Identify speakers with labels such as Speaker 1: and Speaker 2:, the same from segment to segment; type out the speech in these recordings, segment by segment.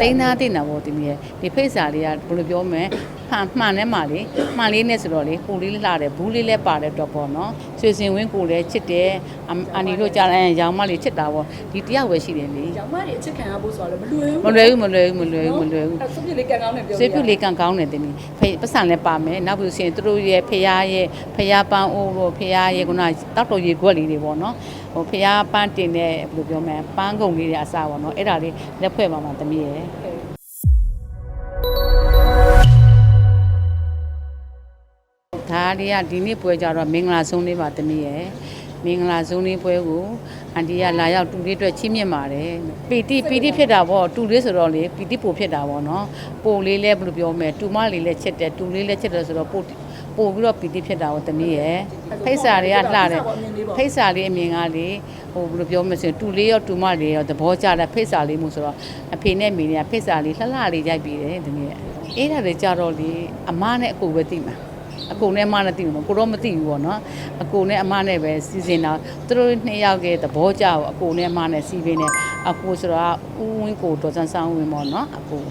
Speaker 1: တိန်းသားတင်တာပေါ့တမီးရဲ့ဒီဖိတ်စာလေးကဘယ်လိုပြောမလဲမှန်မှန်နဲ့မှလေမှန်လေးနဲ့ဆိုတော့လေကိုလေးလှတယ်ဘူးလေးလည်းပါတဲ့တော့ပေါ့နော်ဆွေစင်ဝင်းကိုလည်းချစ်တယ်အမ်အန်ဒီတို့ကြားလိုက်ရောင်မလေးချစ်တာပေါ့ဒီတယောက်ပဲရှိတယ်လေ
Speaker 2: ရောင်မတွေအချစ်ခံရဖို့ဆိုတော့လည်းမလွယ်ဘူး
Speaker 1: မလွယ်ဘူးမလွယ်ဘူးမလွယ်ဘူးမလွယ်ဘူး
Speaker 2: အဲ့ဆုပ်ပြလေးကန်ကောင်းနေပြော
Speaker 1: ဆွေးပြုလေးကန်ကောင်းတယ်တမီးဖေပတ်စံလည်းပါမယ်နောက်ပြီးဆိုရင်သူတို့ရဲ့ဖရားရဲ့ဖရားပန်းအိုးတို့ဖရားရဲ့ခုနတောက်တော်ရေခွက်လေးတွေပေါ့နော် ဟိုဖရားပန်းတင်တဲ့ဘယ်လိုပြောမလဲပန်းကုန်လေးတွေအစားပေါ့နော်အဲ့ဒါလေးလက်ဖွဲ့ပါမှာတမီးရဲ့ဒါလေးကဒီနေ့ပွဲကြတော့မင်္ဂလာဆုံးလေးပါတမီးရဲ့မင်္ဂလာဆုံးလေးပွဲကိုအန်တီကလာရောက်တူလေးအတွက်ချီးမြှင့်ပါတယ်ပီတိပီတိဖြစ်တာပေါ့တူလေးဆိုတော့လေပီတိပိုဖြစ်တာပေါ့နော်ပိုလေးလည်းဘယ်လိုပြောမလဲတူမလေးလည်းချစ်တယ်တူလေးလည်းချစ်တယ်ဆိုတော့ပို ပိုပြီးတော့ပီတိဖြစ်တာပေါ့တမီးရဲ့ဖိတ်စာတွေကလှတယ်ဖိတ်စာလေးအမြင်ကလေဟိုဘယ်လိုပြောမလဲဆိုရင်တူလေးရောတူမလေးရောသဘောကျတဲ့ဖိတ်စာလေးမျိုးဆိုတော့အဖေနဲ့မိနေကဖိတ်စာလေးလှလှလေးရိုက်ပြီးတယ်တမီးရဲ့အေးဒါတွေကြတော့လေအမနဲ့အကိုပဲသိမှာအကိုနဲ့အမနဲ့တည်မှာကိုတော့မသိဘူးပေါ့နော်အကိုနဲ့အမနဲ့ပဲစီစဉ်တာသူတို့နှစ်ယောက်ကသဘောကျတော့အကိုနဲ့အမနဲ့စီပင်းနေအကိုဆိုတော့ဦးဝင်းကိုတော်ဆန်းဆန်းဝင်းပေါ့နော်အကို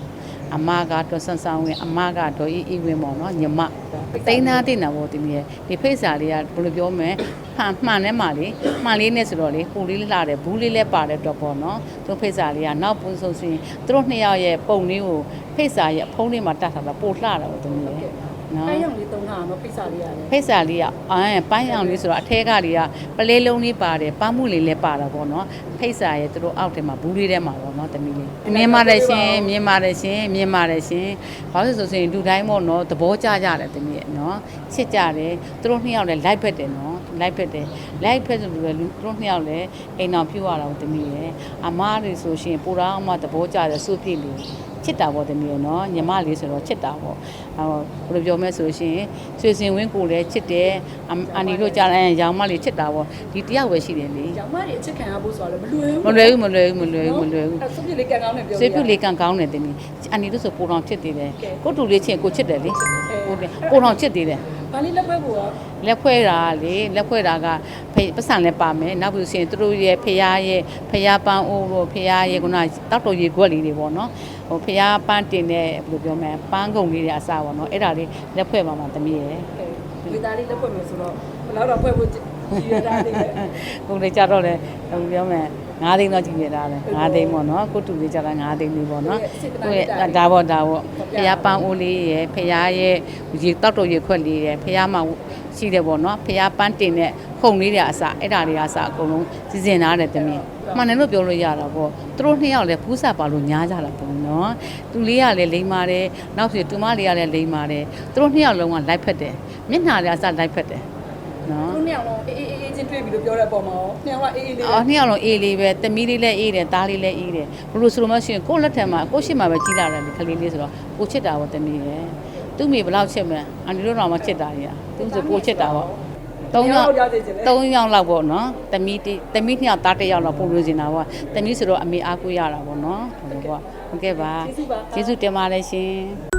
Speaker 1: အမကတော်ဆန်းဆန်းဝင်းအမကတော်ဤဤဝင်းပေါ့နော်ညီမတိန်းသားတင်တာပေါ့ဒီမြေဒီဖိတ်စာလေးကဘယ်လိုပြောမလဲမှန်မှန်နဲ့မှလေမှန်လေးနဲ့ဆိုတော့လေကိုလေးလှတယ်ဘူးလေးလည်းပါတဲ့တော့ပေါ့နော်သူဖိတ်စာလေးကနောက်ပုံဆုံးဆိုရင်သူတို့နှစ်ယောက်ရဲ့ပုံလေးကိုဖိတ်စာရဲ့အဖုံးလေးမှာတတ်ထားတာပို့လှတာပေါ့ဒီမြေ နော်
Speaker 2: အဲ့ရောင်လေးသုံးတာနော်ဖိတ်စာလေးရတယ်
Speaker 1: ဖိတ်စာလေးကအဲပန်းရောင်လေးဆိုတော့အထဲကလေးကပလဲလုံးလေးပါတယ်ပန်းမှုလေးလည်းပါတာပေါ့နော်ဖိတ်စာရဲ့သူတို့အောက်ထဲမှာဘူးလေးထဲမှာပေါ့နော်တမီးလေးမြင်ပါတယ်ရှင်မြင်ပါတယ်ရှင်မြင်ပါတယ်ရှင်ဘာလို့လဲဆိုရင်လူတိုင်းပေါ့နော်သဘောကျကြတယ်တမီးရဲ့နော်ချစ်ကြတယ်သူတို့နှစ်ယောက်လည်းလိုက်ဖက်တယ်နော်လိုက်ဖက်တယ်လိုက်ဖက်ဆိုလို့လည်းလူသူတို့နှစ်ယောက်လည်းအိမ်အောင်ပြုတ်ရတာပေါ့တမီးရဲ့အမားတွေဆိုရှင်ပူရာအမသဘောကျတယ်စုပြည့်လေး ချစ်တာပေါ့တမီးရဲ့နော်ညီမလေးဆိုတော့ချစ်တာပေါ့ဟိုဘယ်လိုပြောမလဲဆိုရှင်ဆွေစင်ဝင်းကိုလည်းချစ်တယ်အမ်အန်ဒီတို့ကြားလိုက်ရောင်မလေးချစ်တာပေါ့ဒီတယောက်ပဲရှိတယ်လေ
Speaker 2: ရောင်မတွေအချစ်ခံရဖို့ဆိုတော့လည်းမလွယ်ဘူး
Speaker 1: မလွယ်ဘူးမလွယ်ဘူးမလွယ်ဘူးမလွယ်ဘူး
Speaker 2: အဲ့ဆုပ်ပြလေးကန်ကောင်းနေပြော
Speaker 1: ဆွေပြုလေးကန်ကောင်းတယ်တမီးအန်ဒီတို့ဆိုပိုတော်ချစ်သေးတယ်ကိုတူလေးချင်းကိုချစ်တယ်လေဟုတ်တယ်ပိုတော်ချစ်သေးတယ်
Speaker 2: ဘာလေးလက်ပွဲကိုရော
Speaker 1: လက်ဖွဲတာလေလက်ဖွဲတာကဖေပတ်စံလည်းပါမယ်နောက်ပြီးဆိုရင်သူတို့ရဲ့ဖရားရဲ့ဖရားပန်းအိုးတို့ဖရားရဲ့ခုနတောက်တော်ရေခွက်လေးတွေပေါ့နော်ဟိုဖရားပန်းတင်တဲ့ဘယ်လိုပြောမလဲပန်းကုံလေးတွေအစားပေါ့နော်အဲ့ဒါလေးလက်ဖွဲပါမှာတမီးရဲ့
Speaker 2: ဝေသားလေးလက်ပွဲမယ်ဆိုတော့ဘယ်တော့တော့ပွဲဖို့ရည်ရတာလေးပဲ
Speaker 1: ကိုယ်လေးကြတော့လေဟိုပြောမယ် 9သိန်းတော့ကြည့်ရတာလေ9သိန်းပေါ့နော်ကိုတူလေးကြတာ9သိန်းလေးပေါ့နော်ကိုယ့်ရဲ့ဒါပေါ့ဒါပေါ့ဖရားပန်းအိုးလေးရယ်ဖရားရဲ့ရေတောက်တော်ရေခွက်လေးရယ်ဖရားမှာရှိတယ်ပေါ့နော်ဖရားပန်းတင်တဲ့ခုံလေးတွေအစားအဲ့ဒါတွေအစားအကုန်လုံးစီစဉ်ထားတယ်တမီးမှန်တယ်လို့ပြောလို့ရတာပေါ့သူတို့နှစ်ယောက်လည်းဖူးစာပါလို့ညားကြတာပေါ့နော်သူလေးကလည်းလိမ္မာတယ်နောက်ဆိုတူမလေးကလည်းလိမ္မာတယ်သူတို့နှစ်ယောက်လုံးကလိုက်ဖက်တယ်မျက်နှာလည်းအစားလိုက်ဖက်တယ် နော်
Speaker 2: သူနှစ်ယောက်လုံးအေးအေးအေးချင်းတွေ့ပြီးလို့ပြောတဲ့အပေါ်မှာရောနှစ်ယောက်ကအေးအေးလေး
Speaker 1: အော်နှစ်ယောက်လုံးအေးလေးပဲတမီးလေးလည်းအေးတယ်သားလေးလည်းအေးတယ်ဘလို့ဆိုလို့မရှိရင်ကိုယ့်လက်ထက်မှာကိုယ့်ရှိမှပဲကြီးလာတယ်လေခလေးလေးဆိုတော့ကိုချစ်တာပေါ့တမီးရဲ့သူ့မိဘယ်လောက်ချစ်မလဲအန်ဒီတို့တော့မှချစ်တာကြီးอ่ะသူဆိုကိုချစ်တာပေါ့သုံးယောက်
Speaker 2: ရသေးတယ်လေ
Speaker 1: သုံးယောက်လောက်ပေါ့နော်တမီးတိတမီးနှစ်ယောက်သားတစ်ယောက်လောက်ပုံလို့နေတာပေါ့တမီးဆိုတော့အမေအားကိုရတာပေါ့နော်ဟုတ်ကဲ့ပါဟုတ်ကဲ့ပါကျေးဇူးတင်ပါတယ်ရှင်